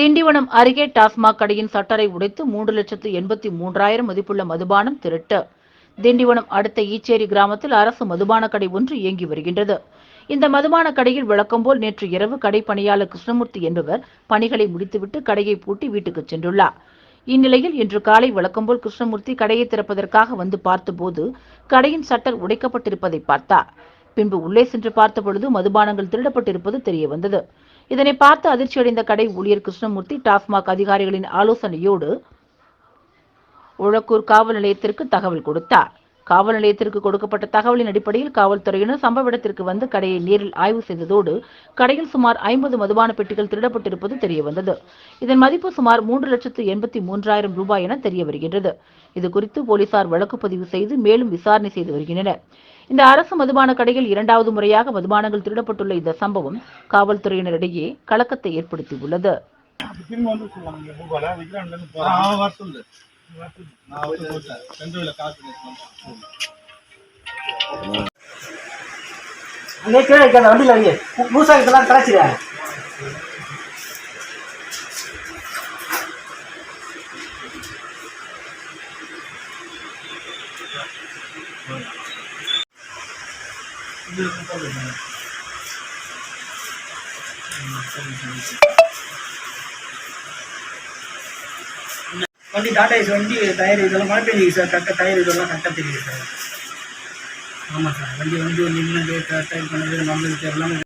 திண்டிவனம் அருகே டாஸ்மாக் கடையின் சட்டரை உடைத்து மூன்று லட்சத்து எண்பத்தி மூன்றாயிரம் மதிப்புள்ள மதுபானம் திருட்டு. திண்டிவனம் அடுத்த ஈச்சேரி கிராமத்தில் அரசு மதுபான கடை ஒன்று இயங்கி வருகின்றது. இந்த மதுபான கடையில் வழக்கம்போல் நேற்று இரவு கடை பணியாளர் கிருஷ்ணமூர்த்தி என்பவர் பணிகளை முடித்துவிட்டு கடையை பூட்டி வீட்டுக்கு சென்றுள்ளார். இந்நிலையில் இன்று காலை வழக்கம்போல் கிருஷ்ணமூர்த்தி கடையை திறப்பதற்காக வந்து பார்த்தபோது கடையின் சட்டர் உடைக்கப்பட்டிருப்பதை பார்த்தார். பின்பு உள்ளே சென்று பார்த்தபொழுது மதுபானங்கள் திருடப்பட்டிருப்பது தெரிய வந்தது இதனை பார்த்து அதிர்ச்சியடைந்த கடை ஊழியர் கிருஷ்ணமூர்த்தி டாஸ்மாக் அதிகாரிகளின் ஆலோசனையோடு உழக்கூர் காவல் நிலையத்திற்கு தகவல் கொடுத்தார். காவல் நிலையத்திற்கு கொடுக்கப்பட்ட தகவலின் அடிப்படையில் காவல்துறையினர் சம்பவ இடத்திற்கு வந்து கடையை நேரில் ஆய்வு செய்ததோடு கடையில் சுமார் ஐம்பது மதுபான பெட்டிகள் திருடப்பட்டிருப்பது தெரியவந்தது. இதன் மதிப்பு சுமார் மூன்று லட்சத்து எண்பத்தி மூன்றாயிரம் ரூபாய் என தெரிய வருகின்றது. இதுகுறித்து போலீசார் வழக்கு பதிவு செய்து மேலும் விசாரணை செய்து வருகின்றனர். இந்த அரசு மதுபான கடையில் இரண்டாவது முறையாக மதுபானங்கள் திருடப்பட்டுள்ள இந்த சம்பவம் காவல்துறையினரிடையே கலக்கத்தை ஏற்படுத்தியுள்ளது. திரும்ப வந்து சொல்லுவாங்க இங்க பூபால விக்ராண்ட்லேருந்து ஆ, அங்கே கீழே இருக்க அந்த வண்டியில் வண்டி டாடா ஏசி வண்டி டயர் இதெல்லாம் மழை பெய்யுது சார் கரெக்டாக டயர் இதெல்லாம் கரெக்டாக தெரியுது சார் ஆமாம் சார் வண்டி வந்து நின்று டயர் பண்ணது நம்மளுக்கு எல்லாமே